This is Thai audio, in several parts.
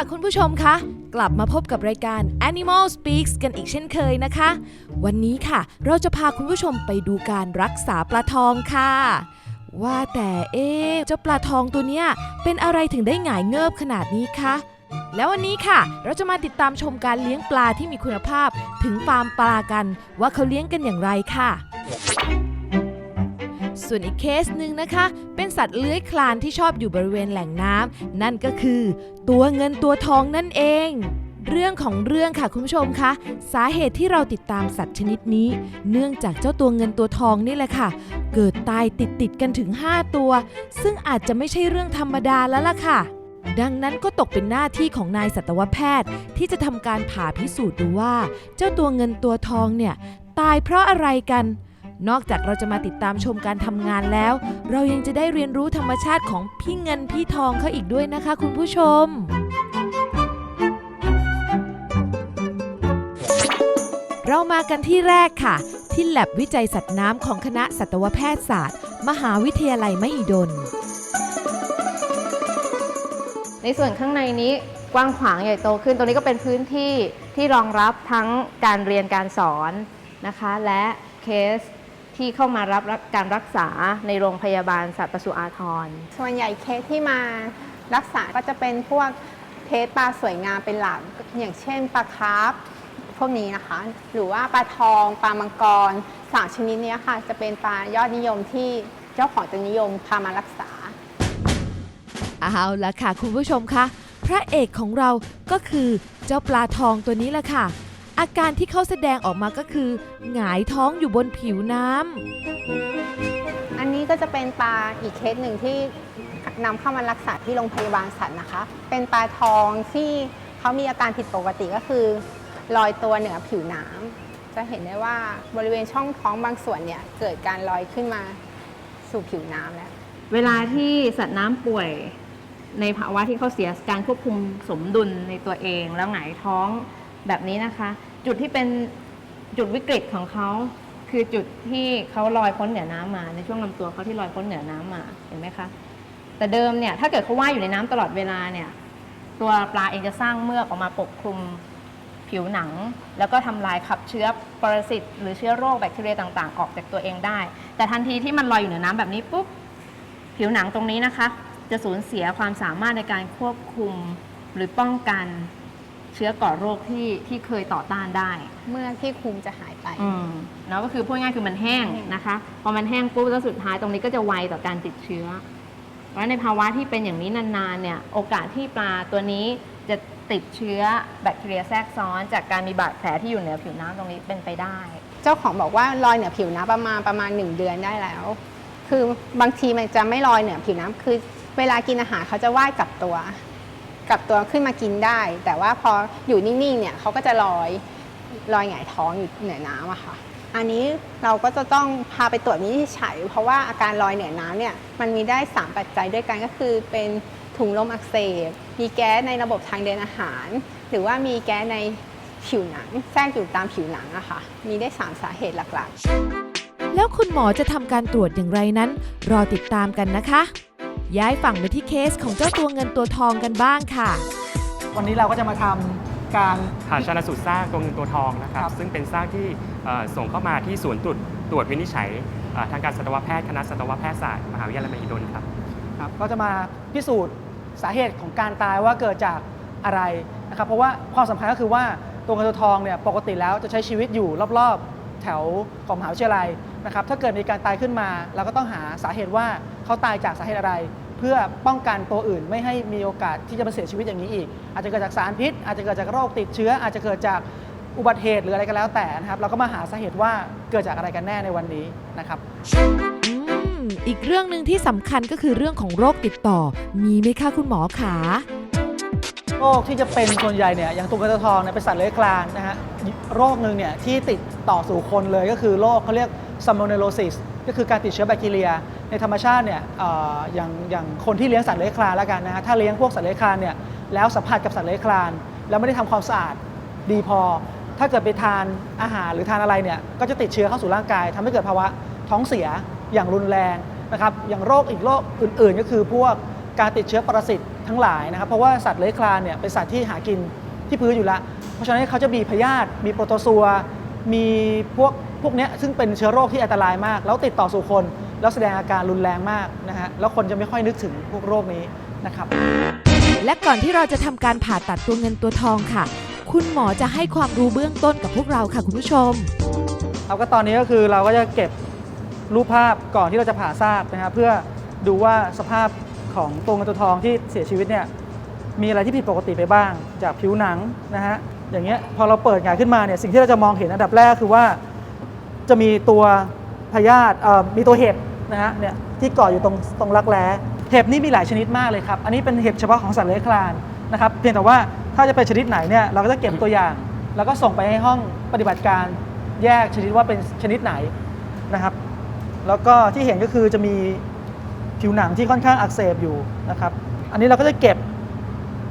ค่ะคุณผู้ชมคะกลับมาพบกับรายการ Animal Speaks กันอีกเช่นเคยนะคะ วันนี้ค่ะ เราจะพาคุณผู้ชมไปดูการรักษาปลาทองค่ะ ว่าแต่เอ๊ะเจ้าปลาทองตัวเนี้ยเป็นอะไรถึงได้หงายเงิบขนาดนี้คะแล้ววันนี้ค่ะ เราจะมาติดตามชมการเลี้ยงปลาที่มีคุณภาพ ถึงฟาร์มปลากัน ว่าเขาเลี้ยงกันอย่างไรค่ะ ส่วนอีกเคสหนึ่งนะคะ เป็นสัตว์เลื้อยคลานที่ชอบอยู่บริเวณแหล่งน้ำนั่นก็คือ ตัวเงินตัวทองนั่นเอง เรื่องของเรื่องค่ะคุณผู้ชมคะ สาเหตุที่เราติดตามสัตว์ชนิดนี้ เนื่องจากเจ้าตัวเงินตัวทองนี่แหละค่ะ เกิดตายติดติดกันถึง 5 ตัว ซึ่งอาจจะไม่ใช่เรื่องธรรมดาแล้วล่ะค่ะดังนั้นก็ตกเป็นหน้าที่ของนายสัตวแพทย์ ที่จะทำการผ่าพิสูจน์ดูว่า เจ้าตัวเงินตัวทองเนี่ย ตายเพราะอะไรกัน นอกจากเราจะมาติดตามชมการทำงานแล้ว เรายังจะได้เรียนรู้ธรรมชาติของพี่เงินพี่ทองเขาอีกด้วยนะคะ คุณผู้ชม เรามากันที่แรกค่ะ ที่แลบวิจัยสัตว์น้ำของคณะสัตวแพทยศาสตร์ มหาวิทยาลัยมหิดล ในส่วนข้างในนี้กว้างขวางใหญ่โตขึ้น ตรงนี้ก็เป็นพื้นที่ที่รองรับทั้งการเรียนการสอนนะคะ และเคส ที่เข้ามารับการรักษาในโรงพยาบาลสัตว์ปศุอาทร ส่วนใหญ่เคสที่มารักษาก็จะเป็นพวกเคสปลาสวยงามเป็นหลักอย่างเช่นปลาคาร์ฟพวกนี้นะคะ หรือว่าปลาทองปลามังกรสามชนิดเนี้ยค่ะ จะเป็นปลายอดนิยมที่เจ้าของจะนิยมพามารักษาเอาละค่ะคุณผู้ชมคะพระเอกของเราก็คือเจ้าปลาทองตัวนี้แหละค่ะ อาการที่เขาแสดงออกมาก็คือ หงายท้องอยู่บนผิวน้ำ อันนี้ก็จะเป็นปลาอีกเคสหนึ่งที่นำเข้ามารักษาที่โรงพยาบาลสัตว์นะคะ เป็นปลาทองที่เขามีอาการผิดปกติก็คือลอยตัวเหนือผิวน้ำ จะเห็นได้ว่าบริเวณช่องท้องบางส่วนเนี่ยเกิดการลอยขึ้นมาสู่ผิวน้ำแล้ว เวลาที่สัตว์น้ำป่วยในภาวะที่เขาเสียการควบคุมสมดุลในตัวเอง แล้วหงายท้อง แบบนี้นะคะ จุดที่เป็นจุดวิกฤตของเขาคือจุดที่เขาลอยพ้นเหนือน้ำมา ในช่วงลำตัวเขาที่ลอยพ้นเหนือน้ำมาเห็นไหมคะแต่เดิมเนี่ยถ้าเกิดเขาว่ายอยู่ในน้ำตลอดเวลาเนี่ยตัวปลาเองจะสร้างเมือกออกมาปกคลุมผิวหนัง แล้วก็ทำลายขับเชื้อปรสิตหรือเชื้อโรคแบคทีเรียต่างๆ ออกจากตัวเองได้ แต่ทันทีที่มันลอยอยู่เหนือน้ำแบบนี้ปุ๊บผิวหนังตรงนี้นะคะ จะสูญเสียความสามารถในการควบคุมหรือป้องกัน เชื้อก่อโรคที่ที่เคยต่อต้านได้เมื่อที่คุมจะหายไป อืมเนาะก็คือพูดง่ายๆคือมันแห้งนะคะ พอมันแห้งปุ๊บแล้วสุดท้ายตรงนี้ก็จะไวต่อการติดเชื้อเพราะในภาวะที่เป็นอย่างนี้นานๆเนี่ยโอกาสที่ปลาตัวนี้จะติดเชื้อแบคทีเรียแทรกซ้อน จากการมีบาดแผลที่อยู่เหนือผิวน้ำตรงนี้เป็นไปได้ เจ้าของบอกว่าลอยเหนือผิวน้ำประมาณประมาณ 1 เดือนได้แล้ว คือบางทีมันจะไม่ลอยเหนือผิวน้ำคือ เวลากินอาหารเขาจะว่ายกลับตัว กลับตัวขึ้นมากินได้ แต่ว่าพออยู่นิ่งๆเนี่ยเขาก็จะลอยลอยหงายท้องอยู่เหนือน้ำอะค่ะ อันนี้เราก็จะต้องพาไปตรวจวินิจฉัย เพราะว่าอาการลอยเหนือน้ำเนี่ยมันมีได้ 3 ปัจจัยด้วยกันก็คือเป็นถุงลมอักเสบ มีแก๊สในระบบทางเดินอาหาร หรือว่ามีแก๊สในผิวหนังแทรกอยู่ตามผิวหนังอะค่ะ มีได้ 3 สาเหตุหลักๆ แล้วคุณหมอจะทำการตรวจอย่างไรนั้น รอติดตามกันนะคะ ย้ายฝั่งไปที่เคสของเจ้าตัวเงินตัวทองกันบ้างค่ะ วันนี้เราก็จะมาทำการ ผ่าชนสูตรซากตัวเงินตัวทองนะครับครับซึ่งเป็นซากที่เอ่อส่งเข้ามาที่ศูนย์ตรวจตรวจวินิจฉัยเอ่อทางการสัตวแพทย์คณะสัตวแพทยศาสตร์มหาวิทยาลัยมหิดลครับ ครับก็จะมาพิสูจน์สาเหตุของการตายว่าเกิดจากอะไรนะครับเพราะว่าความสำคัญก็คือว่าตัวเงินตัวทองเนี่ยปกติแล้วจะใช้ชีวิตอยู่รอบๆ แถวของมหาวิทยาลัยนะครับถ้าเกิดมีการตายขึ้นมา เราก็ต้องหาสาเหตุว่าเขาตายจากสาเหตุอะไร เพื่อป้องกันตัวอื่นไม่ให้มีโอกาสที่จะมาเสียชีวิตอย่างนี้อีก อาจจะเกิดจากสารพิษ อาจจะเกิดจากโรคติดเชื้อ อาจจะเกิดจากอุบัติเหตุหรืออะไรก็แล้วแต่นะครับเราก็มาหาสาเหตุว่าเกิดจากอะไรกันแน่ในวันนี้นะครับอืมอีกเรื่องหนึ่งที่สำคัญก็คือเรื่องของโรคติดต่อ มีไหมคะคุณหมอขา โรคที่จะเป็นส่วนใหญ่เนี่ยอย่างตัวกระทองเนี่ยเป็นสัตว์เลื้อยคลานนะฮะโรคหนึ่งเนี่ยที่ติดต่อสู่คนเลยก็คือโรคเขาเรียกซัมโมเนโลซิสก็คือการติดเชื้อแบคทีเรีย ในธรรมชาติเนี่ยเอ่ออย่างอย่างคนที่เลี้ยงสัตว์เลื้อยคลานแล้วกันนะฮะถ้าเลี้ยงพวกสัตว์เลื้อยคลานเนี่ยแล้วสัมผัสกับสัตว์เลื้อยคลาน แล้วไม่ได้ทำความสะอาดดีพอ ถ้าเกิดไปทานอาหารหรือทานอะไรเนี่ยก็จะติดเชื้อเข้าสู่ร่างกายทำให้เกิดภาวะท้องเสียอย่างรุนแรงนะครับอย่างโรคอีกโรคอื่น ๆ ก็คือพวก การติดเชื้อปรสิตทั้งหลายนะครับ เพราะว่าสัตว์เลื้อยคลานเนี่ยเป็นสัตว์ที่หากินที่พื้นอยู่แล้ว เพราะฉะนั้นเขาจะมีพยาธิมีโปรโตซัวมีพวกพวกเนี้ยซึ่งเป็นเชื้อโรคที่อันตรายมาก แล้วติดต่อสู่คน แล้วแสดงอาการรุนแรงมากนะฮะแล้วคนจะไม่ค่อยนึกถึงพวกโรคนี้นะครับ และก่อนที่เราจะทำการผ่าตัดตัวเงินตัวทองค่ะ คุณหมอจะให้ความรู้เบื้องต้นกับพวกเราค่ะคุณผู้ชมเอาก็ตอนนี้ก็คือเราก็จะเก็บรูปภาพก่อนที่เราจะผ่าซากนะครับเพื่อดูว่าสภาพ ของตัวเงินตัวทองที่เสียชีวิตเนี่ยมีอะไรที่ผิดปกติไปบ้าง จากผิวหนังนะฮะอย่างเงี้ยพอเราเปิดงายขึ้นมาเนี่ยสิ่งที่เราจะมองเห็นอันดับแรกคือว่า จะมีตัวพยาธิมีตัวเห็บนะฮะเนี่ยที่เกาะอยู่ตรงตรงรักแร้เห็บนี่มีหลายชนิดมากเลยครับอันนี้เป็นเห็บเฉพาะของสัตว์เลื้อยคลานนะครับเพียงแต่ว่าถ้าจะเป็นชนิดไหนเนี่ยเราก็จะเก็บตัวอย่าง แล้วก็ส่งไปให้ห้องปฏิบัติการแยกชนิดว่าเป็นชนิดไหนนะครับ แล้วก็ที่เห็นก็คือจะมี ผิวหนังที่ค่อนข้างอักเสบอยู่นะครับ อันนี้เราก็จะเก็บ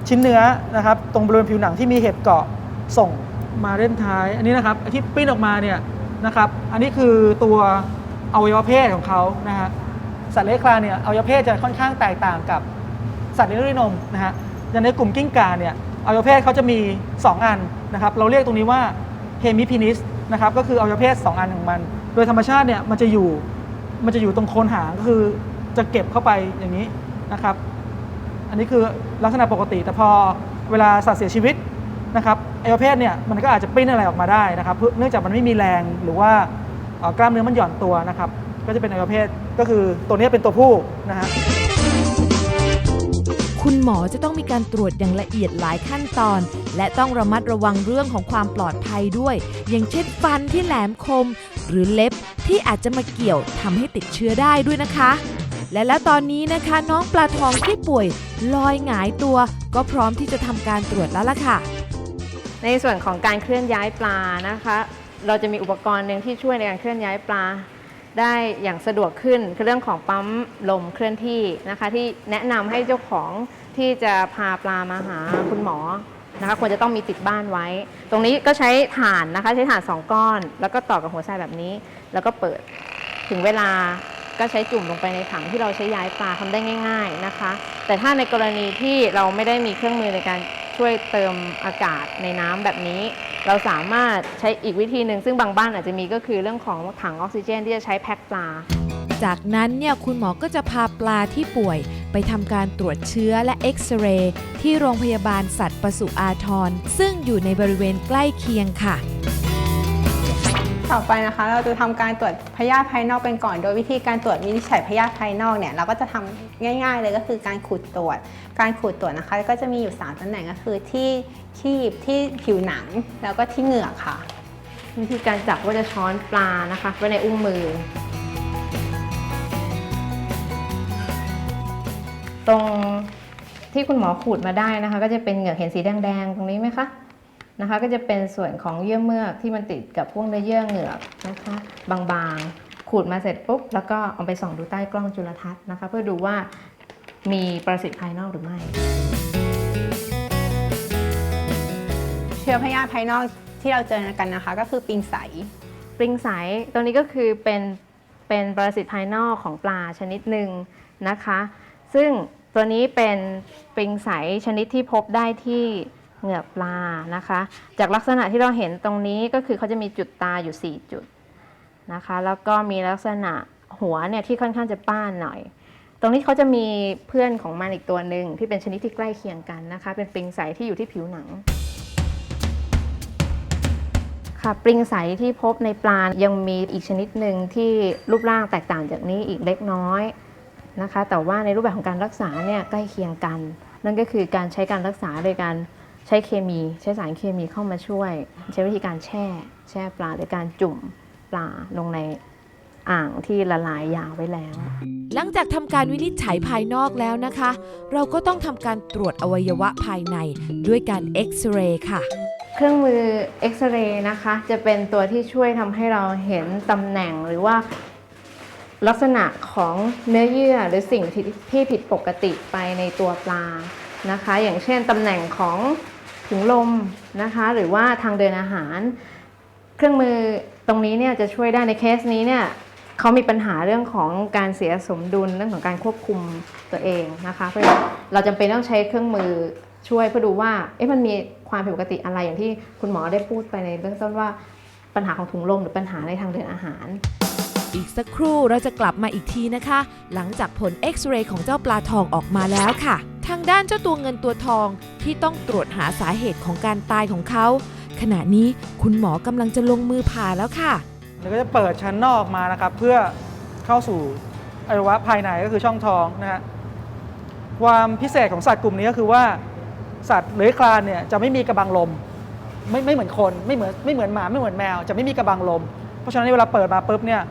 ชิ้นเนื้อนะครับ ตรงบริเวณผิวหนังที่มีเห็บเกาะส่งมาเล่นท้าย อันนี้นะครับที่ปิ้นออกมาเนี่ยนะครับ อันนี้คือตัวอวัยวะเพศของเขานะฮะสัตว์เลื้อยคลานเนี่ยอวัยวะเพศจะค่อนข้างแตกต่างกับสัตว์เลี้ยงด้วยนมนะฮะอย่างในกลุ่มกิ้งก่าเนี่ยอวัยวะเพศเขาจะมี 2 อันนะครับ เราเรียกตรงนี้ว่าเฮมิพินิสนะครับก็คืออวัยวะเพศ 2 อันของมัน โดยธรรมชาติเนี่ยมันจะอยู่มันจะอยู่ตรงโคนหางก็คือ จะเก็บเข้าไปอย่างนี้นะครับ อันนี้คือลักษณะปกติ แต่พอเวลาสัตว์เสียชีวิตนะครับไอวัยวะเพศเนี่ยมันก็อาจจะปิ้นอะไรออกมาได้นะครับเพื่อเนื่องจากมันไม่มีแรงหรือว่ากล้ามเนื้อมันหย่อนตัวนะครับ ก็จะเป็นไอวัยวะเพศก็คือตัวนี้เป็นตัวผู้นะฮะคุณหมอจะต้องมีการตรวจอย่างละเอียดหลายขั้นตอน และต้องระมัดระวังเรื่องของความปลอดภัยด้วย อย่างเช่นฟันที่แหลมคม หรือเล็บที่อาจจะมาเกี่ยวทำให้ติดเชื้อได้ด้วยนะคะ และแล้วตอนนี้นะคะน้องปลาทองที่ป่วยลอยหงายตัว ก็พร้อมที่จะทำการตรวจแล้วล่ะค่ะ ในส่วนของการเคลื่อนย้ายปลานะคะ เราจะมีอุปกรณ์หนึ่งที่ช่วยในการเคลื่อนย้ายปลา ได้อย่างสะดวกขึ้นคือเรื่องของปั๊มลมเคลื่อนที่นะคะ ที่แนะนำให้เจ้าของที่จะพาปลามาหาคุณหมอนะคะควรจะต้องมีติดบ้านไว้ ตรงนี้ก็ใช้ถ่านนะคะ ใช้ถ่าน 2 ก้อน แล้วก็ต่อกับหัวทรายแบบนี้ แล้วก็เปิดถึงเวลา ก็ใช้จุ่มลงไปในถังที่เราใช้ย้ายปลาทำได้ง่าย ๆนะคะ แต่ถ้าในกรณีที่เราไม่ได้มีเครื่องมือในการช่วยเติมอากาศในน้ำแบบนี้ เราสามารถใช้อีกวิธีหนึ่งซึ่งบางบ้านอาจจะมีก็คือเรื่องของถังออกซิเจนที่จะใช้แพ็คปลา จากนั้นเนี่ยคุณหมอก็จะพาปลาที่ป่วย ไปทำการตรวจเชื้อและเอ็กซเรย์ที่โรงพยาบาลสัตว์ปศุอาทรซึ่งอยู่ในบริเวณใกล้เคียงค่ะ ต่อไปนะคะเราจะทำการตรวจพยาธิภายนอกกันก่อน โดยวิธีการตรวจวินิจฉัยพยาธิภายนอกเนี่ยเราก็จะทำง่ายๆเลยก็คือการขูดตรวจ การขูดตรวจนะคะ ก็จะมีอยู่ 3ตำแหน่งก็คือที่คีบที่ผิวหนังแล้วก็ที่เหงือกค่ะ วิธีการจับก็จะช้อนปลานะคะไว้ในอุ้งมือ ตรงที่คุณหมอขูดมาได้นะคะ ก็จะเป็นเหงือกเห็นสีแดงๆ ตรงนี้ไหมคะ นะคะ ก็จะเป็นส่วนของเยื่อเมือกที่มันติดกับพวกเนื้อเยื่อเหงือกนะคะบางๆ ขูดมาเสร็จปุ๊บ แล้วก็เอาไปส่องดูใต้กล้องจุลทรรศน์นะคะ เพื่อดูว่ามีประสิทธิ์ภายนอกหรือไม่ เชื้อพยาธิภายนอกที่เราเจอกันนะคะ ก็คือปิงใส ปริงใสตัวนี้ก็คือเป็นเป็นปรสิตภายนอกของปลาชนิดหนึ่งนะคะ ซึ่งตัวนี้เป็นปริงใสชนิดที่พบได้ที่ เหงือกปลานะคะ จากลักษณะที่เราเห็นตรงนี้ก็คือเขาจะมีจุดตาอยู่ 4 จุดนะคะ แล้วก็มีลักษณะหัวเนี่ยที่ค่อนข้างจะป้านหน่อย ตรงนี้เขาจะมีเพื่อนของมันอีกตัวหนึ่งที่เป็นชนิดที่ใกล้เคียงกันนะคะ เป็นปริงใสที่อยู่ที่ผิวหนังค่ะปริงใสที่พบในปลายังมีอีกชนิดหนึ่งที่รูปร่างแตกต่างจากนี้อีกเล็กน้อยนะคะ แต่ว่าในรูปแบบของการรักษาเนี่ยใกล้เคียงกัน นั่นก็คือการใช้การรักษาโดยการ ใช้เคมีใช้สารเคมีเข้ามาช่วย ใช้วิธีการแช่ แช่ปลาโดยการจุ่มปลาลงในอ่างที่ละลายยาไว้แล้ว หลังจากทำการวินิจฉัยภายนอกแล้วนะคะ เราก็ต้องทำการตรวจอวัยวะภายในด้วยการเอ็กซเรย์ค่ะ เครื่องมือเอ็กซเรย์นะคะ จะเป็นตัวที่ช่วยทำให้เราเห็นตำแหน่งหรือว่าลักษณะของเนื้อเยื่อหรือสิ่งที่ที่ผิดปกติไปในตัวปลานะคะ อย่างเช่นตำแหน่งของ ถุงลมนะคะ หรือว่าทางเดินอาหาร เครื่องมือตรงนี้เนี่ยจะช่วยได้ในเคสนี้เนี่ยเขามีปัญหาเรื่องของการเสียสมดุลเรื่องของการควบคุมตัวเองนะคะเพราะเราจำเป็นต้องใช้เครื่องมือช่วยเพื่อดูว่าเอ๊ะมันมีความผิดปกติอะไรอย่างที่คุณหมอได้พูดไปในเบื้องต้นว่าปัญหาของถุงลมหรือปัญหาในทางเดินอาหาร อีกสักครู่เราจะกลับมาอีกทีนะคะ หลังจากผลเอ็กซเรย์ของเจ้าปลาทองออกมาแล้วค่ะ ทางด้านเจ้าตัวเงินตัวทองที่ต้องตรวจหาสาเหตุของการตายของเขา ขณะนี้คุณหมอกำลังจะลงมือผ่าแล้วค่ะเดี๋ยวก็จะเปิดชั้นนอกมานะครับ เพื่อเข้าสู่อวัยวะภายในก็คือช่องท้องนะฮะความพิเศษของสัตว์กลุ่มนี้ก็คือว่าสัตว์เลื้อยคลานเนี่ยจะไม่มีกระบังลม ไม่ไม่เหมือนคนไม่เหมือนไม่เหมือนหมาไม่เหมือนแมว จะไม่มีกระบังลม เพราะฉะนั้นเวลาเปิดมาปุ๊บเนี่ย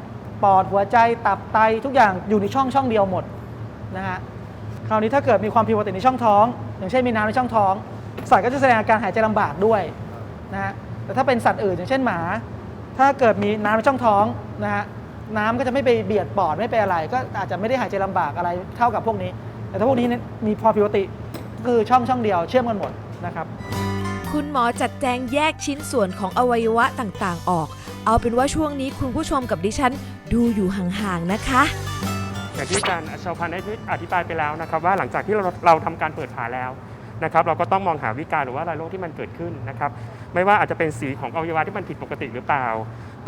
ปอดหัวใจตับไตทุกอย่างอยู่ในช่องช่องเดียวหมดนะฮะ คราวนี้ถ้าเกิดมีความผิดปกติในช่องท้อง อย่างเช่นมีน้ำในช่องท้อง สัตว์ก็จะแสดงอาการหายใจลำบากด้วยนะฮะแต่ถ้าเป็นสัตว์อื่นอย่างเช่นหมา ถ้าเกิดมีน้ำในช่องท้องนะฮะน้ำก็จะไม่ไปเบียดปอดไม่ไปอะไร ก็อาจจะไม่ได้หายใจลำบากอะไรเท่ากับพวกนี้ แต่ถ้าพวกนี้มีความผิดปกติก็คือช่องช่องเดียวเชื่อมกันหมดนะครับคุณหมอจัดแจงแยกชิ้นส่วนของอวัยวะต่างๆ ออก เอาเป็นว่าช่วงนี้คุณผู้ชมกับดิฉันดูอยู่ห่างๆ นะคะ อย่างที่อาจารย์อัชรพันธ์ได้อธิบายไปแล้วนะครับ ว่าหลังจากที่เราเราทำการเปิดผ่าแล้วนะครับ เราก็ต้องมองหาวิการหรือว่ารายโรคที่มันเกิดขึ้นนะครับ ไม่ว่าอาจจะเป็นสีของอวัยวะที่มันผิดปกติหรือเปล่า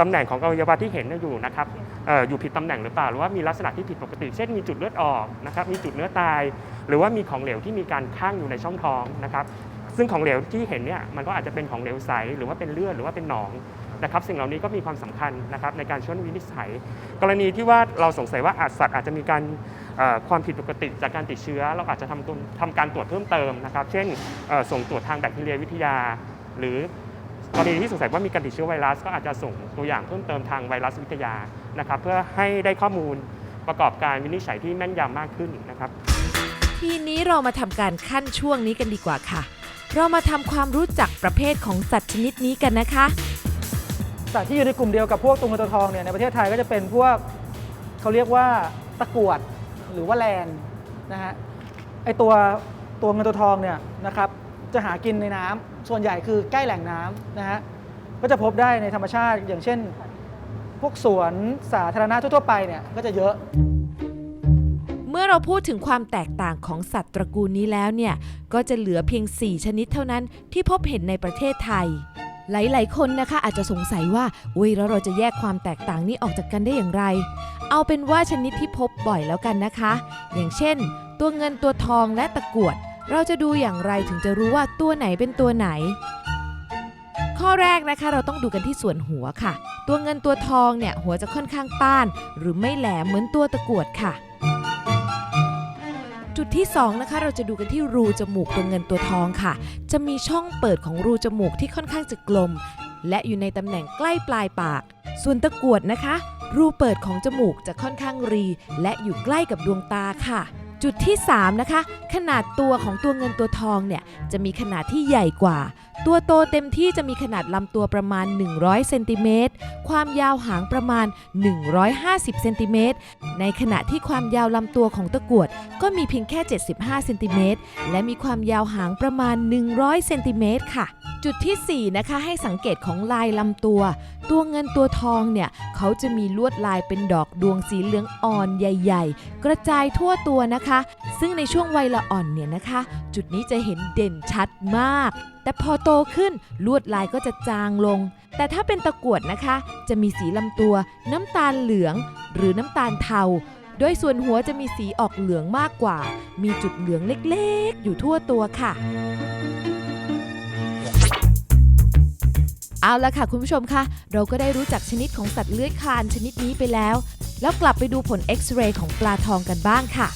ตำแหน่งของอวัยวะที่เห็นอยู่นะครับอออยู่ผิดตำแหน่งหรือเปล่า หรือว่ามีลักษณะที่ผิดปกติ เช่นมีจุดเลือดออกนะครับ มีจุดเนื้อตาย หรือว่ามีของเหลวที่มีการข้างอยู่ในช่องท้องนะครับ ซึ่งของเหลวที่เห็นเนี่ยมันก็อาจจะเป็นของเหลวใส หรือว่าเป็นเลือดหรือว่าเป็นหนอง นะครับสิ่งเหล่านี้ก็มีความสำคัญนะครับในการช่วยวินิจฉัย กรณีที่ว่าเราสงสัยว่าอาจสัตว์อาจจะมีการความผิดปกติจากการติดเชื้อ เราอาจจะทำตัวทำการตรวจเพิ่มเติมนะครับ เช่นส่งตรวจทางแบคทีเรียวิทยา หรือกรณีที่สงสัยว่ามีการติดเชื้อไวรัส ก็อาจจะส่งตัวอย่างเพิ่มเติมทางไวรัสวิทยานะครับ เพื่อให้ได้ข้อมูลประกอบการวินิจฉัยที่แม่นยำมากขึ้นนะครับ ทีนี้เรามาทำการขั้นช่วงนี้กันดีกว่าค่ะ เรามาทำความรู้จักประเภทของสัตว์ชนิดนี้กันนะคะ สัตว์ที่อยู่ในกลุ่มเดียวกับพวกตัวเงินตัวทองเนี่ยในประเทศไทยก็จะเป็นพวกเขาเรียกว่าตะกรวดหรือว่าแลนนะฮะไอตัวตัวเงินตัวทองเนี่ยนะครับจะหากินในน้ำส่วนใหญ่คือใกล้แหล่งน้ำนะฮะก็จะพบได้ในธรรมชาติอย่างเช่น พวกสวนสาธารณะทั่วๆไปเนี่ยก็จะเยอะ เมื่อเราพูดถึงความแตกต่างของสัตว์ตระกูลนี้แล้วเนี่ยก็จะเหลือเพียง 4 ชนิดเท่านั้นที่พบเห็นในประเทศไทย หลายๆ คนนะคะอาจจะสงสัยว่าอุ้ยแล้วเราจะแยกความแตกต่างนี้ออกจากกันได้อย่างไร เอาเป็นว่าชนิดที่พบบ่อยแล้วกันนะคะ อย่างเช่น ตัวเงินตัวทองและตะกวด เราจะดูอย่างไรถึงจะรู้ว่าตัวไหนเป็นตัวไหน ข้อแรกนะคะเราต้องดูกันที่ส่วนหัวค่ะ ตัวเงินตัวทองเนี่ยหัวจะค่อนข้างป้าน หรือไม่แหลมเหมือนตัวตะกวดค่ะ จุดที่2นะคะเราจะดูกันที่รูจมูกตัวเงินตัวทองค่ะ จะมีช่องเปิดของรูจมูกที่ค่อนข้างจะกลม และอยู่ในตำแหน่งใกล้ปลายปาก ส่วนตะกรวดนะคะ รูเปิดของจมูกจะค่อนข้างรี และอยู่ใกล้กับดวงตาค่ะ จุดที่ 3 นะคะ ขนาดตัวของตัวเงินตัวทองเนี่ยจะมีขนาดที่ใหญ่กว่า ตัวโตเต็มที่จะมีขนาดลำตัวประมาณ 100 เซนติเมตร ความยาวหางประมาณ 150 เซนติเมตร ในขณะที่ความยาวลำตัวของตะกรวดก็มีเพียงแค่ 75 เซนติเมตร และมีความยาวหางประมาณ 100 เซนติเมตรค่ะ จุดที่ 4 นะคะ ให้สังเกตของลายลำตัว ตัวเงินตัวทองเนี่ยเขาจะมีลวดลายเป็นดอกดวงสีเหลืองอ่อนใหญ่ ๆ กระจายทั่วตัวนะคะ ซึ่งในช่วงวัยละอ่อนเนี่ยนะคะ จุดนี้จะเห็นเด่นชัดมาก แต่พอโตขึ้นลวดลายก็จะจางลง แต่ถ้าเป็นตะกรวดนะคะ จะมีสีลำตัว น้ำตาลเหลือง หรือน้ำตาลเทาโดยส่วนหัวจะมีสีออกเหลืองมากกว่า มีจุดเหลืองเล็กๆ อยู่ทั่วตัวค่ะ เอาละค่ะคุณผู้ชมคะเราก็ได้รู้จักชนิดของสัตว์เลื้อยคลานชนิดนี้ไปแล้ว แล้วกลับไปดูผลเอ็กซเรย์ของปลาทองกันบ้างค่ะ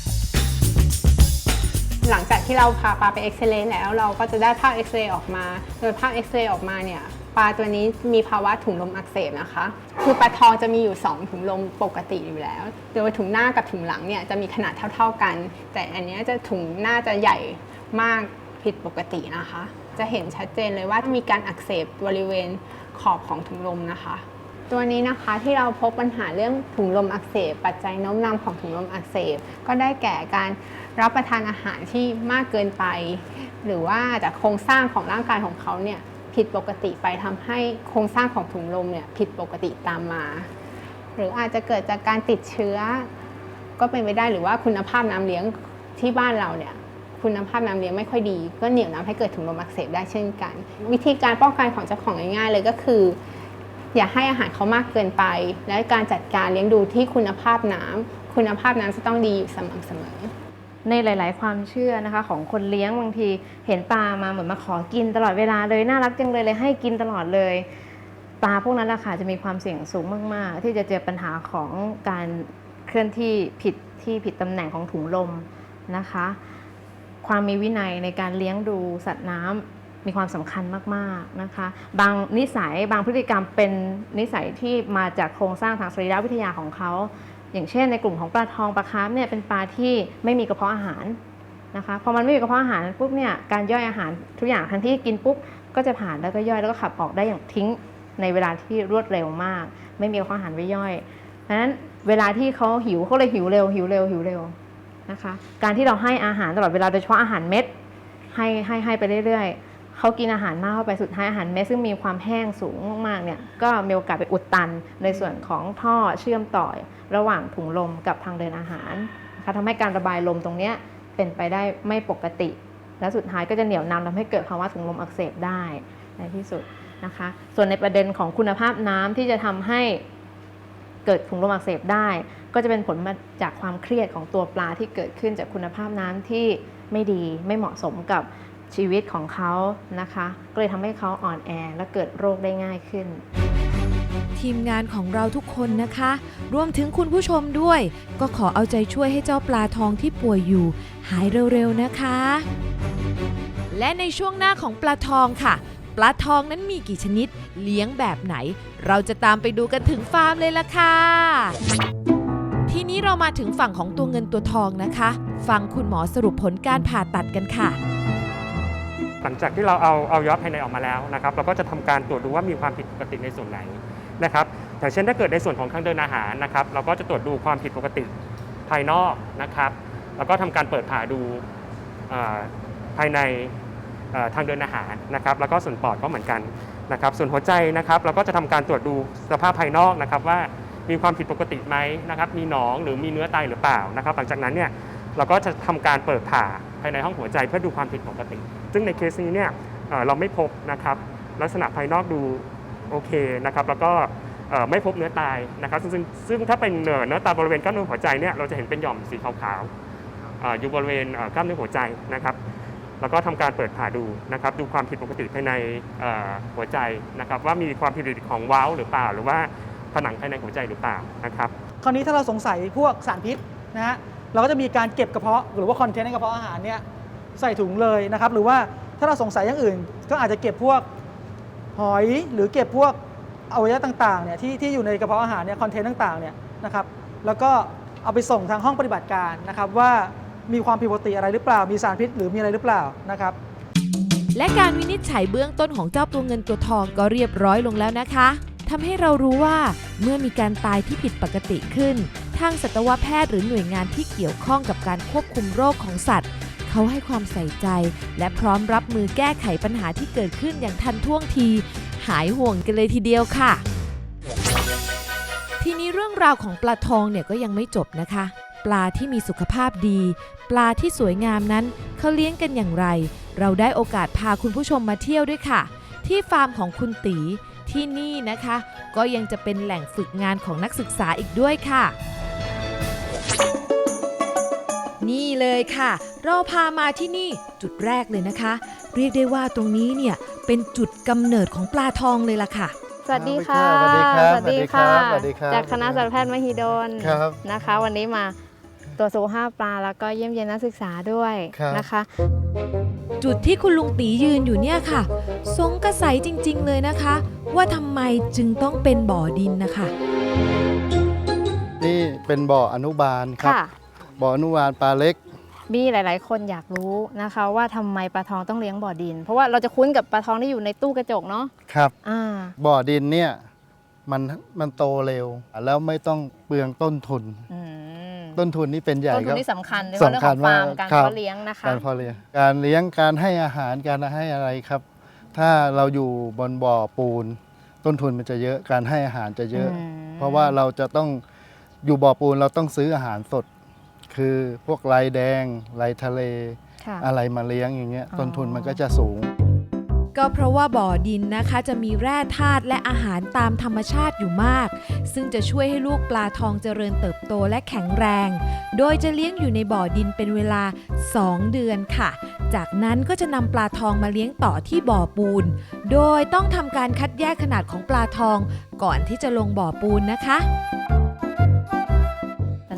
หลังจากที่เราพาปลาไปเอ็กซเรย์แล้วเราก็จะได้ภาพเอ็กซเรย์ออกมา โดยภาพเอ็กซเรย์ออกมาเนี่ยปลาตัวนี้มีภาวะถุงลมอักเสบนะคะ คือปลาทองจะมีอยู่ 2 ถุงลมปกติอยู่แล้ว โดยถุงหน้ากับถุงหลังเนี่ยจะมีขนาดเท่า ๆกัน แต่อันนี้จะถุงหน้าจะใหญ่มากผิดปกตินะคะ จะเห็นชัดเจนเลยว่ามีการอักเสบบริเวณขอบของถุงลมนะคะ ตัวนี้นะคะที่เราพบปัญหาเรื่องถุงลมอักเสบ ปัจจัยโน้มนำของถุงลมอักเสบ ก็ได้แก่การ รับประทานอาหารที่มากเกินไป หรือว่าจากโครงสร้างของร่างกายของเขาเนี่ยผิดปกติไปทำให้โครงสร้างของถุงลมเนี่ยผิดปกติตามมา หรืออาจจะเกิดจากการติดเชื้อ ก็เป็นไปได้หรือว่าคุณภาพน้ำเลี้ยงที่บ้านเราเนี่ยคุณภาพน้ำเลี้ยงไม่ค่อยดี ก็เหนี่ยวน้ำให้เกิดถุงลมอักเสบได้เช่นกัน วิธีการป้องกันของเจ้าของง่ายๆเลยก็คือ อย่าให้อาหารเขามากเกินไป และการจัดการเลี้ยงดูที่คุณภาพน้ำคุณภาพน้ำจะต้องดีอยู่สม่ำเสมอ ในหลาย ๆ ความเชื่อนะคะ ของคนเลี้ยงบางที เห็นปลามาเหมือนมาขอกินตลอดเวลาเลยน่ารักจังเลยเลยให้กินตลอดเลยปลาพวกนั้นราคาจะมีความเสี่ยงสูงมาก ๆ ที่จะเจอปัญหาของการเคลื่อนที่ผิดที่ผิดตำแหน่งของถุงลมนะคะ ความมีวินัยในการเลี้ยงดูสัตว์น้ำมีความสำคัญมาก ๆ นะคะ บางนิสัยบางพฤติกรรมเป็นนิสัยที่มาจากโครงสร้างทางสรีรวิทยาของเขา อย่างเช่นในกลุ่มของปลาทองปลาคาร์ฟเนี่ยเป็นปลาที่ไม่มีกระเพาะอาหารนะคะพอมันไม่มีกระเพาะอาหารปุ๊บเนี่ยการย่อยอาหารทุกอย่างทันที่กินปุ๊บก็จะผ่านแล้วก็ย่อยแล้วก็ขับออกได้อย่างทิ้งในเวลาที่รวดเร็วมาก ไม่มีกระเพาะอาหารไว้ย่อยดังนั้นเวลาที่เขาหิวเขาเลยหิวเร็วหิวเร็วหิวเร็วนะคะ การที่เราให้อาหารตลอดเวลาโดยเฉพาะอาหารเม็ดให้ให้ให้ไปเรื่อยๆ เขากินอาหารมากเข้าไปสุดท้ายอาหารเม็ดซึ่งมีความแห้งสูงมากๆเนี่ยก็มีโอกาสไปอุดตันในส่วนของท่อเชื่อมต่อระหว่างถุงลมกับทางเดินอาหารนะคะทำให้การระบายลมตรงเนี้ยเป็นไปได้ไม่ปกติ และสุดท้ายก็จะเหนี่ยวนำทำให้เกิดภาวะถุงลมอักเสบได้ในที่สุดนะคะ ส่วนในประเด็นของคุณภาพน้ำที่จะทำให้เกิดถุงลมอักเสบได้ ก็จะเป็นผลมาจากความเครียดของตัวปลาที่เกิดขึ้นจากคุณภาพน้ำที่ไม่ดีไม่เหมาะสมกับ ชีวิตของเขานะคะ ก็เลยทำให้เขาอ่อนแอและเกิดโรคได้ง่ายขึ้น ทีมงานของเราทุกคนนะคะ รวมถึงคุณผู้ชมด้วย ก็ขอเอาใจช่วยให้เจ้าปลาทองที่ป่วยอยู่ หายเร็วๆนะคะ และในช่วงหน้าของปลาทองค่ะ ปลาทองนั้นมีกี่ชนิด เลี้ยงแบบไหน เราจะตามไปดูกันถึงฟาร์มเลยล่ะค่ะทีนี้เรามาถึงฝั่งของตัวเงินตัวทองนะคะ ฟังคุณหมอสรุปผลการผ่าตัดกันค่ะ หลังจากที่เราเอาเอายอดภายในออกมาแล้วนะครับเราก็จะทำการตรวจดูว่ามีความผิดปกติในส่วนไหนนะครับอย่างเช่นถ้าเกิดในส่วนของทางเดินอาหารนะครับเราก็จะตรวจดูความผิดปกติภายนอกนะครับ แล้วก็ทำการเปิดผ่าดูภายในทางเดินอาหารนะครับ แล้วก็ส่วนปอดก็เหมือนกันนะครับ ส่วนหัวใจนะครับ เราก็จะทำการตรวจดูสภาพภายนอกนะครับว่ามีความผิดปกติไหมนะครับ มีหนองหรือมีเนื้อตายหรือเปล่านะครับ หลังจากนั้นเนี่ยเราก็จะทำการเปิดผ่าภายในห้องหัวใจเพื่อดูความผิดปกติ ซึ่งในเคสนี้เนี่ยเราไม่พบนะครับลักษณะภายนอกดูโอเคนะครับแล้วก็ไม่พบเนื้อตายนะครับซึ่งซึ่งถ้าเป็นเอ่อเนื้อตายบริเวณกล้ามเนื้อหัวใจเนี่ยเราจะเห็นเป็นหย่อมสีขาวๆอยู่บริเวณกล้ามเนื้อหัวใจนะครับ แล้วก็ทำการเปิดผ่าดูนะครับดูความผิดปกติภายในหัวใจนะครับว่ามีความผิดปกติของว้าหรือเปล่า หรือว่าผนังภายในหัวใจหรือเปล่านะครับคราวนี้ถ้าเราสงสัยพวกสารพิษนะฮะเราก็จะมีการเก็บกระเพาะหรือว่าคอนเทนต์ในกระเพาะอาหารเนี่ย ใส่ถุงเลยนะครับ หรือว่าถ้าเราสงสัยอย่างอื่น ก็อาจจะเก็บพวกหอยหรือเก็บพวกอวัยวะต่างๆเนี่ยที่ที่อยู่ในกระเพาะอาหารเนี่ยคอนเทนต์ต่างๆเนี่ยนะครับแล้วก็เอาไปส่งทางห้องปฏิบัติการนะครับว่ามีความผิดปกติอะไรหรือเปล่า มีสารพิษหรือมีอะไรหรือเปล่านะครับและการวินิจฉัยเบื้องต้นของเจ้าตัวเงินตัวทองก็เรียบร้อยลงแล้วนะคะทำให้เรารู้ว่าเมื่อมีการตายที่ผิดปกติขึ้น ทางสัตวแพทย์หรือหน่วยงานที่เกี่ยวข้องกับการควบคุมโรคของสัตว์ เขาให้ความใส่ใจ และพร้อมรับมือแก้ไขปัญหาที่เกิดขึ้นอย่างทันท่วงที หายห่วงกันเลยทีเดียวค่ะ ทีนี้เรื่องราวของปลาทองเนี่ยก็ยังไม่จบนะคะ ปลาที่มีสุขภาพดี ปลาที่สวยงามนั้นเขาเลี้ยงกันอย่างไร เราได้โอกาสพาคุณผู้ชมมาเที่ยวด้วยค่ะ ที่ฟาร์มของคุณตีที่นี่นะคะ ก็ยังจะเป็นแหล่งฝึกงานของนักศึกษาอีกด้วยค่ะ เลยค่ะ เราพามาที่นี่จุดแรกเลยนะคะ เรียกได้ว่าตรงนี้เนี่ยเป็นจุดกำเนิดของปลาทองเลยล่ะค่ะ สวัสดีค่ะ สวัสดีครับสวัสดีค่ะ สวัสดีครับ จากคณะสัตวแพทย์มหิดลครับนะคะ วันนี้มาตรวจสุขภาพปลาแล้วก็เยี่ยมเยียนนักศึกษาด้วยครับนะคะ จุดที่คุณลุงตียืนอยู่เนี่ยค่ะสงกระใสจริง ๆ เลยนะคะ ว่าทำไมจึงต้องเป็นบ่อดินนะคะ นี่เป็นบ่ออนุบาลครับค่ะบ่ออนุบาลปลาเล็ก มีหลาย ๆ คนอยากรู้นะคะว่าทำไมปลาทองต้องเลี้ยงบ่อดิน เพราะว่าเราจะคุ้นกับปลาทองที่อยู่ในตู้กระจกเนาะครับอ่าบ่อดินเนี่ยมันมันโตเร็ว แล้วไม่ต้องเปลืองต้นทุนอืมต้นทุนนี่เป็นใหญ่ต้นทุก็นที่สำคัญในเรื่องสำคัขญองฟาร์มมากการครับเพาะเลี้ยงนะคะการเพาะเลี้ยงการเลี้ยงการให้อาหารการให้อะไรครับ ถ้าเราอยู่บนบ่อปูน ต้นทุนมันจะเยอะการให้อาหารจะเยอะอืมเพเพราะว่าเราจะต้องอยู่บ่อปูนเราต้องซื้ออาหารสด คือพวกลายแดงลายทะเล ค่ะ อะไรมาเลี้ยงอย่างเงี้ยอ๋อ ต้นทุนมันก็จะสูง ก็เพราะว่าบ่อดินนะคะจะมีแร่ธาตุและอาหารตามธรรมชาติอยู่มาก ซึ่งจะช่วยให้ลูกปลาทองเจริญเติบโตและแข็งแรง โดยจะเลี้ยงอยู่ในบ่อดินเป็นเวลา 2 เดือนค่ะ จากนั้นก็จะนำปลาทองมาเลี้ยงต่อที่บ่อปูน โดยต้องทำการคัดแยกขนาดของปลาทองก่อนที่จะลงบ่อปูนนะคะอั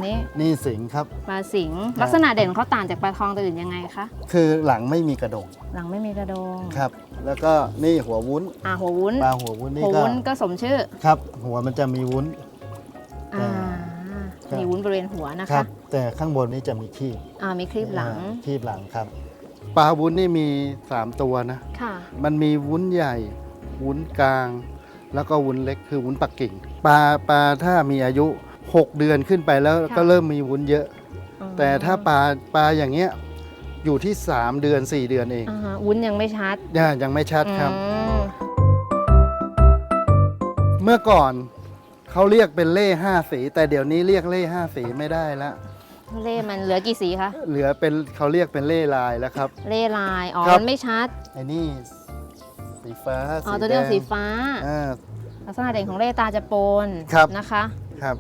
นนี้นี่สิงครับปลาสิงห์ครับลักษณะเด่นเขาต่างจากปลาทองตัวอื่นยังไงคะคือหลังไม่มีกระดกหลังไม่มีกระโดงครับ แล้วก็นี่หัววุ้นอ่าหัววุ้นปลาหัววุ้นนี่หัวก็วุ้นก็สมชื่อครับ หัวมันจะมีวุ้นอ่าครับมีวุ้นบริเวณหัวนะครัคะบแต่ข้างบนนี่จะมีคีบอ่ามีครีบหลังอ่าคีบหลังครับปลาวุ้นนี่มี 3 ตัวนะค่ะมันมีวุ้นใหญ่ วุ้นกลาง แล้วก็วุ้นเล็กคือวุ้นปักกิ่ง ปลาปลาถ้ามีอายุ 6 เดือนขึ้นไปแล้วค่ะก็เริ่มมีวุ้นเยอะอ๋อแต่ถ้าปลาปลาอย่างเงี้ยอยู่ที่ 3 เดือน 4 เดือนเองอ่าฮะวุ้นยังไม่ชัดยังยังไม่ชัดครับ อืมเมื่อก่อนเขาเรียกเป็นเล่ห้าสี แต่เดี๋ยวนี้เรียกเล่ห้าสีไม่ได้ละเล่มันเหลือกี่สีคะ เหลือเป็นเขาเรียกเป็นเล่ลายแล้วครับ เล่ลาย อ๋อ ครับ มันไม่ชัด ไอ้นี่สีฟ้าอ๋อสีตัวแดนี้งสีฟ้า อ่า ลักษณะเด่นของเล่ตาจะโปนครับ นะคะ ครับ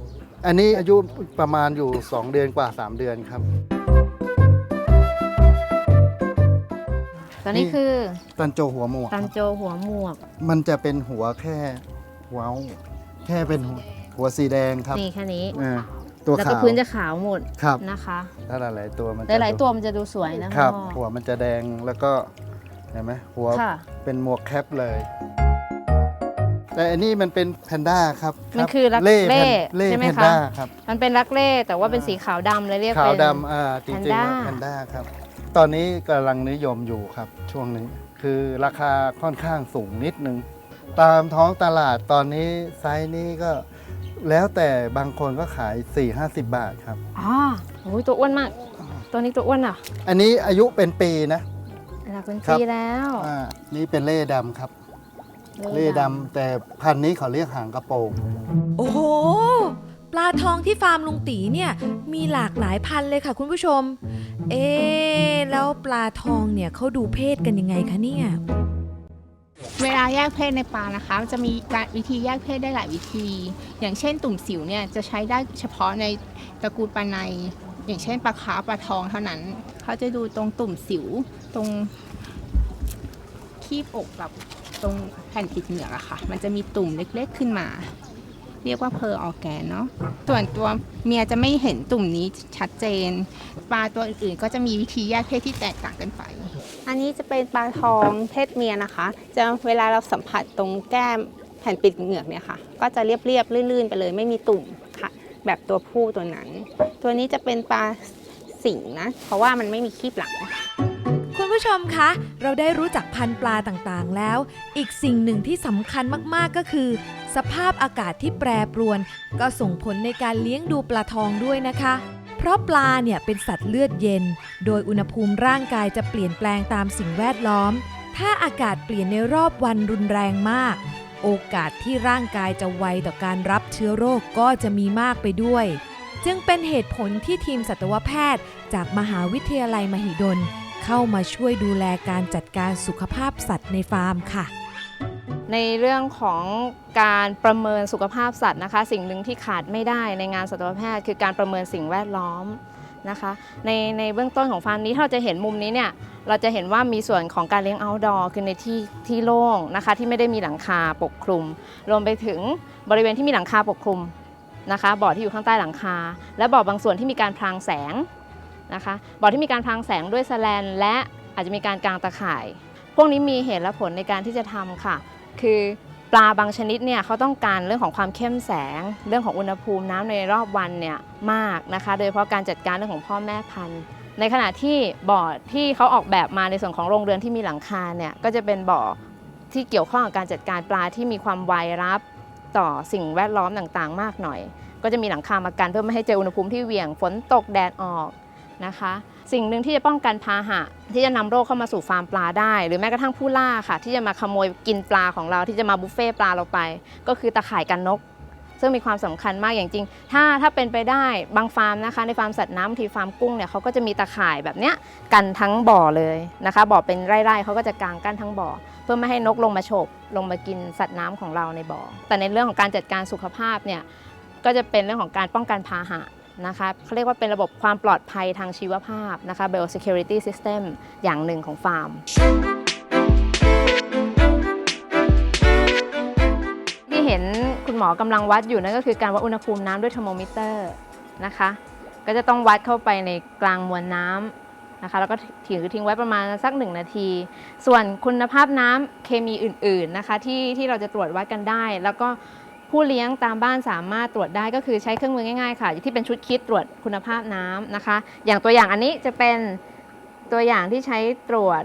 อันนี้อายุประมาณอยู่ 2 เดือนกว่า 3 เดือนครับ ตัวนี้คือตันโจหัวหมวกตันครับโจหัวหมวก มันจะเป็นหัวแค่เว้าแค่เป็นหัวหัวสีแดงครับนี่แค่นี้อ่าตัวแล้วขาก็วพื้นจะขาวหมดครับ นะคะถ้าหลายๆตัวมันหจะลายดูๆตัวมันจะดูสวยนะครัพ่บอหัวมันจะแดงแล้วก็เห็นไหมหัวค่ะ เป็นหมวกแคปเลย แต่อันนี้มันเป็นแพนด้าครับมันรับคือรักเล่เล่แพนเล่ใช่ไหมแพนคะด้าครับมันเป็นรักเล่แต่ว่าเป็นสีขาวดำเลยเรียกขาวเป็นดำอ่าจริงๆแพนด้าว่าแพนด้าครับ ตอนนี้กำลังนิยมอยู่ครับช่วงนี้คือราคาค่อนข้างสูงนิดนึง ตามท้องตลาดตอนนี้ไซส์นี้ก็แล้วแต่บางคนก็ขาย 4-50 บาทครับอ๋อโอ้ยตัวอ้วนมาก ตัวนี้ตัวอ้วนอะ อันนี้อายุเป็นปีนะหลักเป็นครับปีแล้วอ่านี่เป็นเล่ดำครับ เล่ดำแต่พันธุ์นี้เขาเรียกหางกระโปรง โอ้โห ปลาทองที่ฟาร์มลุงตีเนี่ยมีหลากหลายพันธุ์เลยค่ะคุณผู้ชม เอ๊ะแล้วปลาทองเนี่ยเขาดูเพศกันยังไงคะเนี่ย เวลาแยกเพศในปลานะคะจะมีการวิธีแยกเพศได้หลายวิธี อย่างเช่นตุ่มสิวเนี่ยจะใช้ได้เฉพาะในตระกูลปลาใน อย่างเช่นปลาคาร์ฟปลาทองเท่านั้น เขาจะดูตรงตุ่มสิวตรงคีบอกกับ ตรงแผ่นติดเหงือกอะค่ะ มันจะมีตุ่มเล็กๆขึ้นมา เรียกว่าเพอร์ออแกนเนาะส่วนตัวเมียจะไม่เห็นตุ่มนี้ชัดเจน ปลาตัวอื่นๆ ก็จะมีวิธีแยกเพศที่แตกต่างกันไป อันนี้จะเป็นปลาทองเพศเมียนะคะ จะเวลาเราสัมผัสตรงแก้มแผ่นปิดเหงือกเนี่ยค่ะ ก็จะเรียบๆลื่นๆ ไปเลยไม่มีตุ่มค่ะ แบบตัวผู้ตัวนั้น ตัวนี้จะเป็นปลาสิงนะ เพราะว่ามันไม่มีคีบหลัง คุณผู้ชมคะ เราได้รู้จักพันธุ์ปลาต่างๆ แล้ว อีกสิ่งหนึ่งที่สำคัญมากๆก็คือ สภาพอากาศที่แปรปรวน ก็ส่งผลในการเลี้ยงดูปลาทองด้วยนะคะ เพราะปลาเนี่ยเป็นสัตว์เลือดเย็น โดยอุณหภูมิร่างกายจะเปลี่ยนแปลงตามสิ่งแวดล้อม ถ้าอากาศเปลี่ยนในรอบวันรุนแรงมาก โอกาสที่ร่างกายจะไวต่อการรับเชื้อโรคก็จะมีมากไปด้วย จึงเป็นเหตุผลที่ทีมสัตวแพทย์ จากมหาวิทยาลัยมหิดล เข้ามาช่วยดูแลการจัดการสุขภาพสัตว์ในฟาร์มค่ะ ในเรื่องของการประเมินสุขภาพสัตว์นะคะ สิ่งหนึ่งที่ขาดไม่ได้ในงานสัตวแพทย์ คือการประเมินสิ่งแวดล้อมนะคะ ในในเบื้องต้นของฟาร์มนี้ถ้าเราจะเห็นมุมนี้เนี่ยเราจะเห็นว่ามีส่วนของการเลี้ยง outdoor คือในที่ที่โล่งนะคะ ที่ไม่ได้มีหลังคาปกคลุม รวมไปถึงบริเวณที่มีหลังคาปกคลุมนะคะบ่อที่อยู่ข้างใต้หลังคา และบ่อบางส่วนที่มีการพรางแสง นะคะบ่อที่มีการพรางแสงด้วยสแลน และอาจจะมีการกางตะข่าย พวกนี้มีเหตุและผลในการที่จะทำค่ะ คือปลาบางชนิดเนี่ยเขาต้องการเรื่องของความเข้มแสง เรื่องของอุณหภูมิน้ำในรอบวันเนี่ยมากนะคะ โดยเฉพาะการจัดการเรื่องของพ่อแม่พันธุ์ ในขณะที่บ่อที่เขาออกแบบมาในส่วนของโรงเรือนที่มีหลังคาเนี่ยก็จะเป็นบ่อที่เกี่ยวข้องกับการจัดการปลาที่มีความไวรับต่อสิ่งแวดล้อมต่างๆ มากหน่อย ก็จะมีหลังคามากันเพื่อไม่ให้เจออุณหภูมิที่เหวี่ยงฝนตกแดดออก นะคะ สิ่งหนึ่งที่จะป้องกันพาหะ ที่จะนำโรคเข้ามาสู่ฟาร์มปลาได้ หรือแม้กระทั่งผู้ล่าค่ะ ที่จะมาขโมยกินปลาของเราที่จะมาบุฟเฟ่ปลาเราไป ก็คือตะข่ายกันนก ซึ่งมีความสำคัญมากอย่างจริง ถ้าถ้าเป็นไปได้บางฟาร์มนะคะ ในฟาร์มสัตว์น้ำบางทีฟาร์มกุ้งเนี่ยเขาก็จะมีตะข่ายแบบเนี้ยกันทั้งบ่อเลยนะคะ บ่อเป็นไร่ๆเขาก็จะกางกั้นทั้งบ่อเพื่อไม่ให้นกลงมาฉกลงมากินสัตว์น้ำของเราในบ่อ แต่ในเรื่องของการจัดการสุขภาพเนี่ยก็จะเป็นเรื่องของการป้องกันพาหะ นะคะเขาเรียกว่าเป็นระบบความปลอดภัยทางชีวภาพนะคะ biosecurity system อย่างหนึ่งของฟาร์มที่เห็นคุณหมอกำลังวัดอยู่นั่นก็คือการวัดอุณหภูมิน้ำด้วยเทอร์โมมิเตอร์นะคะ ก็จะต้องวัดเข้าไปในกลางมวลน้ำนะคะ แล้วก็ถือทิ้งไว้ประมาณสักหนึ่งนาที ส่วนคุณภาพน้ำเคมีอื่น ๆนะคะ ที่ที่เราจะตรวจวัดกันได้ แล้วก็ ผู้เลี้ยงตามบ้านสามารถตรวจได้ก็คือใช้เครื่องมือง่ายๆค่ะ ที่เป็นชุดคิดตรวจคุณภาพน้ำนะคะ อย่างตัวอย่างอันนี้จะเป็นตัวอย่างที่ใช้ตรวจ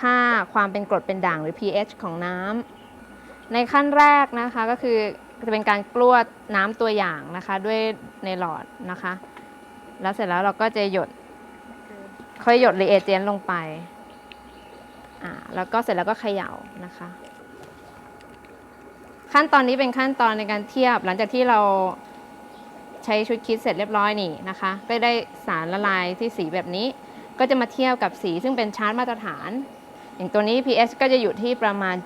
ค่าความเป็นกรดเป็นด่างหรือ pH ของน้ำในขั้นแรกนะคะก็คือจะเป็นการกลวดน้ำตัวอย่างนะคะด้วยในหลอดนะคะ แล้วเสร็จแล้วเราก็จะหยดค่อยหยดรีเอเจนต์ลงไปอ่าแล้วก็เสร็จแล้วก็เขย่านะคะ ขั้นตอนนี้เป็นขั้นตอนในการเทียบ หลังจากที่เราใช้ชุดคิดเสร็จเรียบร้อยนี่นะคะ ก็ได้สารละลายที่สีแบบนี้ ก็จะมาเทียบกับสีซึ่งเป็นชาร์ตมาตรฐาน อย่างตัวนี้ pH ก็จะอยู่ที่ประมาณ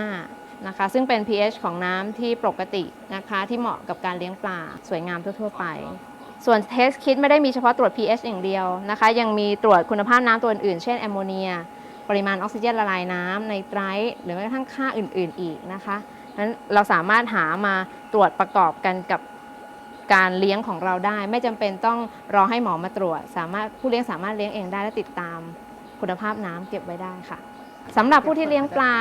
7.5 นะคะ ซึ่งเป็น pH ของน้ำที่ปกตินะคะ ที่เหมาะกับการเลี้ยงปลาสวยงามทั่ว ๆ ไปส่วนเทสคิดไม่ได้มีเฉพาะตรวจ pH อย่างเดียวนะคะ ยังมีตรวจคุณภาพน้ำตัวอื่นๆเช่นแอมโมเนีย ปริมาณออกซิเจนละลายน้ำในไตรท์หรือแม้กระทั่งค่าอื่น ๆ อีกนะคะ นั้นเราสามารถหามาตรวจประกอบกันกับการเลี้ยงของเราได้ ไม่จำเป็นต้องรอให้หมอมาตรวจ สามารถผู้เลี้ยงสามารถเลี้ยงเองได้และติดตามคุณภาพน้ำเก็บไว้ได้ค่ะสำหรับผู้ที่เลี้ยงปลา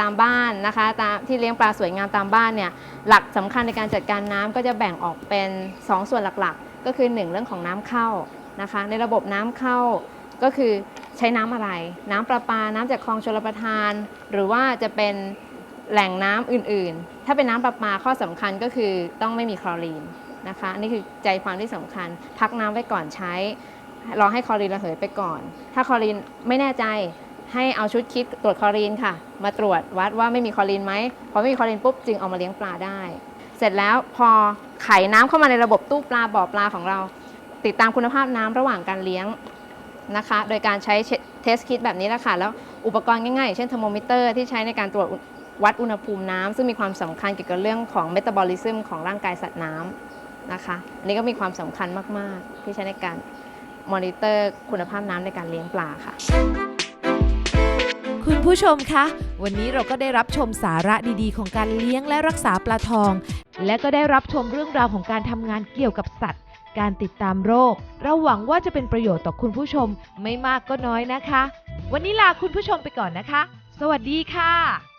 ตามบ้านนะคะตามที่เลี้ยงปลาสวยงามตามบ้านเนี่ยหลักสำคัญในการจัดการน้ำก็จะแบ่งออกเป็น 2 ส่วนหลักๆ ก็คือ 1 เรื่องของน้ำเข้านะคะ ในระบบน้ำเข้าก็คือใช้น้ำอะไร น้ำประปาน้ำจากคลองชลประทาน หรือว่าจะเป็น แหล่งน้ำอื่นๆ ถ้าเป็นน้ำประปาข้อสำคัญก็คือต้องไม่มีคลอรีนนะคะนี่คือใจความที่สำคัญ พักน้ำไว้ก่อนใช้ รอให้คลอรีนระเหยไปก่อน ถ้าคลอรีนไม่แน่ใจให้เอาชุดคิดตรวจคลอรีนค่ะ มาตรวจวัดว่าไม่มีคลอรีนไหมพอไม่มีคลอรีนปุ๊บจึงเอามาเลี้ยงปลาได้ เสร็จแล้วพอไข่น้ำเข้ามาในระบบตู้ปลาบ่อปลาของเรา ติดตามคุณภาพน้ำระหว่างการเลี้ยงนะคะ โดยการใช้เทสคิดแบบนี้แหละค่ะแล้วอุปกรณ์ง่ายๆ เช่นเทอร์โมมิเตอร์ที่ใช้ในการตรวจ วัดอุณหภูมิน้ำซึ่งมีความสำคัญเกี่ยวกับเรื่องของเมตาบอลิซึมของร่างกายสัตว์น้ำนะคะอันนี้ก็มีความสำคัญมาก ๆ ที่ใช้ในการมอนิเตอร์คุณภาพน้ำในการเลี้ยงปลาค่ะ คุณผู้ชมคะ วันนี้เราก็ได้รับชมสาระดีๆ ของการเลี้ยงและรักษาปลาทอง และก็ได้รับชมเรื่องราวของการทำงานเกี่ยวกับสัตว์ การติดตามโรค เราหวังว่าจะเป็นประโยชน์ต่อคุณผู้ชมไม่มากก็น้อยนะคะ วันนี้ลาคุณผู้ชมไปก่อนนะคะ สวัสดีค่ะ